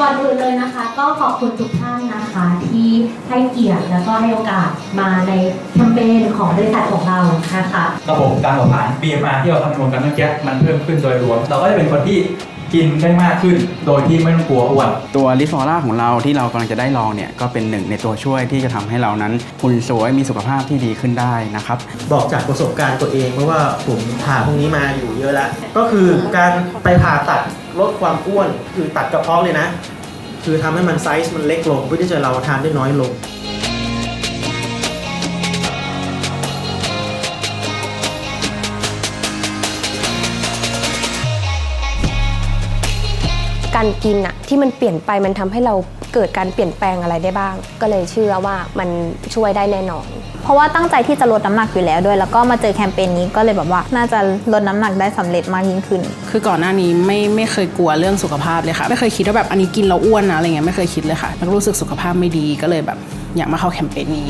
ก่อนอื่นเลยนะคะ ก็ขอบคุณทุกท่านนะคะ ที่ให้เกียรติแล้วก็ให้โอกาสมาในแคมเปญของบริษัทของเรานะคะระบบการเผาผลาญ BMR ที่เราคำนวณกันเมื่อกี้มันเพิ่มขึ้นโดยรวม เราก็จะเป็นคนที่กินได้มากขึ้น โดยที่ไม่ต้องกลัวอ้วนตัวลิฟอร่าของเราที่เรากำลังจะได้ลองเนี่ยก็เป็นหนึ่งในตัวช่วยที่จะทำให้เรานั้นหุ่นสวยมีสุขภาพที่ดีขึ้นได้นะครับ บอกจากประสบการณ์ตัวเองเพราะว่าผมผ่าพวกนี้มาอยู่เยอะแล้ว ก็คือการไปผ่าตัด ลดความอ้วนคือตัดกระเพาะเลยนะ คือทำให้มันไซส์มันเล็กลงเพื่อที่จะเราทานได้น้อยลง การกินอะที่มันเปลี่ยนไปมันทำให้เรา เกิดการเปลี่ยนแปลงอะไรได้บ้าง ก็เลยเชื่อว่ามันช่วยได้แน่นอน เพราะว่าตั้งใจที่จะลดน้ำหนักอยู่แล้วด้วย แล้วก็มาเจอแคมเปญนี้ก็เลยแบบว่าน่าจะลดน้ำหนักได้สำเร็จมากยิ่งขึ้น คือก่อนหน้านี้ไม่ไม่เคยกลัวเรื่องสุขภาพเลยค่ะ ไม่เคยคิดว่าแบบอันนี้กินแล้วอ้วนนะอะไรเงี้ยไม่เคยคิดเลยค่ะแล้วก็รู้สึกสุขภาพไม่ดีก็เลยแบบอยากมาเข้าแคมเปญนี้